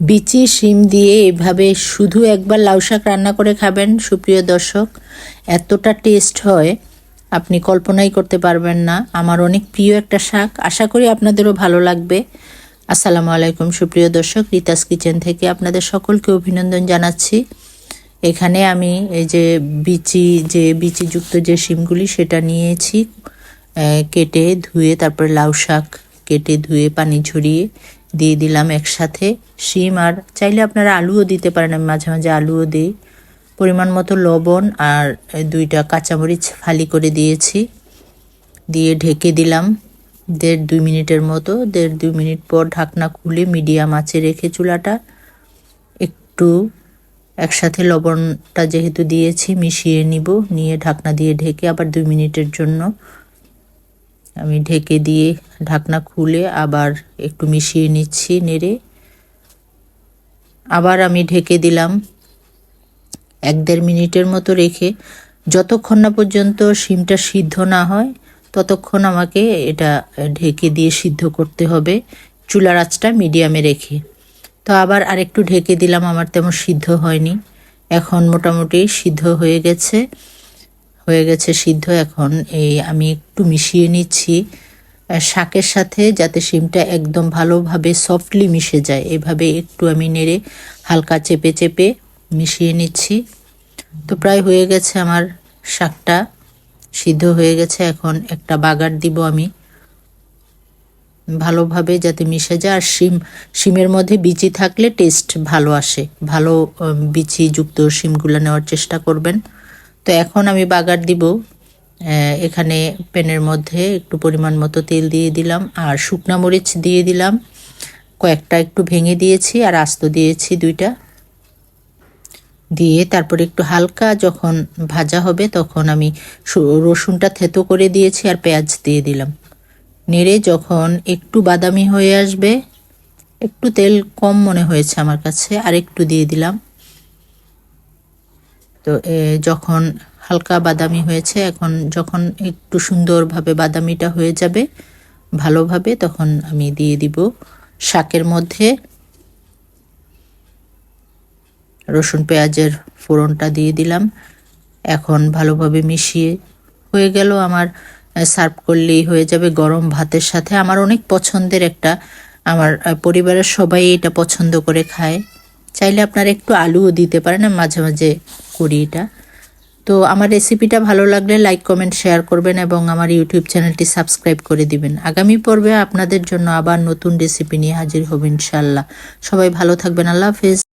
বিচি, শিম দিয়ে এভাবে শুধু একবার লাউ শাক রান্না করে খাবেন, সুপ্রিয় দর্শক। এতটা টেস্ট হয়, আপনি কল্পনাই করতে পারবেন না। আমার অনেক প্রিয় একটা শাক। আশা করি আপনাদেরও ভালো লাগবে। আসসালামু আলাইকুম, সুপ্রিয় দর্শক। রিতাস কিচেন থেকে আপনাদের সকলকে অভিনন্দন জানাচ্ছি। এখানে আমি এই যে বিচি, যে বিচিযুক্ত যে শিমগুলি, সেটা নিয়েছি। কেটে ধুয়ে তারপরে লাউ শাক কেটে ধুয়ে, পানি ঝরিয়ে দিয়ে দিলাম একসাথে, শিম আর চাইলে আপনারা আলুও দিতে পারেন, আমি মাঝে মাঝে আলুও দিই। পরিমাণ মতো লবণ আর দুইটা কাঁচামরিচ ফালি করে দিয়েছি। দিয়ে ঢেকে দিলাম দেড় দুই মিনিটের মতো। দেড় দুই মিনিট পর ঢাকনা খুলে মিডিয়াম আঁচে রেখে চুলাটা একটু একসাথে লবণটা যেহেতু দিয়েছি, মিশিয়ে নিব। নিয়ে ঢাকনা দিয়ে ঢেকে আবার দুই মিনিটের জন্য আমি ঢেকে দিয়ে ঢাকনা খুলে আবার একটু মিশিয়ে নিচ্ছি, নেড়ে। আবার আমি ঢেকে দিলাম এক দেড় মিনিটের মতো রেখে। যতক্ষণ না পর্যন্ত শিমটা সিদ্ধ না হয়, ততক্ষণ আমাকে এটা ঢেকে দিয়ে সিদ্ধ করতে হবে চুলার আঁচটা মিডিয়ামে রেখে। তো আবার আরেকটু ঢেকে দিলাম, আমার তেমন সিদ্ধ হয়নি। এখন মোটামুটি সিদ্ধ হয়ে গেছে। হয়ে গেছে সিদ্ধ এখন এই আমি একটু মিশিয়ে নিচ্ছি। শাকের সাথে যাতে শিমটা একদম ভালোভাবে সফটলি মিশে যায় এভাবে একটু আমি নেড়ে হালকা চেপে চেপে মিশিয়ে নিচ্ছি। তো প্রায় হয়ে গেছে আমার শাকটা সিদ্ধ হয়ে গেছে। এখন একটা বাগার দিব আমি ভালোভাবে যাতে মিশে যায়। আর শিম শিমের মধ্যে বিচি থাকলে টেস্ট ভালো আসে। ভালো উম, বিচিযুক্ত শিমগুলো নেওয়ার চেষ্টা করবেন। তো এখন আমি বাগার দিব। এখানে প্যানের মধ্যে একটু পরিমাণ মতো তেল দিয়ে দিলাম, আর শুকনা মরিচ দিয়ে দিলাম। কয়েকটা একটু ভেঙে দিয়েছি, আর আস্ত দিয়েছি দুইটা। দিয়ে তারপরে একটু হালকা যখন ভাজা হবে তখন আমি রসুনটা থেতো করে দিয়েছি, আর পেঁয়াজ দিয়ে দিলাম। নেড়ে যখন একটু বাদামি হয়ে আসবে, একটু তেল কম মনে হয়েছে আমার কাছে, আর একটু দিয়ে দিলাম। তো এ, যখন হালকা বাদামি হয়েছে এখন যখন একটু সুন্দরভাবে বাদামিটা হয়ে যাবে ভালোভাবে তখন আমি দিয়ে দিব শাকের মধ্যে রসুন পেঁয়াজের ফোড়নটা দিয়ে দিলাম। এখন ভালোভাবে মিশিয়ে হয়ে গেল আমার সার্ভ করলেই হয়ে যাবে গরম ভাতের সাথে। আমার অনেক পছন্দের একটা আমার পরিবারের সবাই এটা পছন্দ করে খায়। চাইলে আপনারা একটু আলুও দিতে পারেন, আমি মাঝে মাঝে করি এটা। তো আমার রেসিপিটা ভালো লাগলে লাইক কমেন্ট শেয়ার করবেন এবং আমার ইউটিউব চ্যানেলটি সাবস্ক্রাইব করে দিবেন। আগামী পর্বে আপনাদের জন্য আবার নতুন রেসিপি নিয়ে হাজির হব ইনশাল্লাহ সবাই ভালো থাকবেন, আল্লাহ হাফেজ।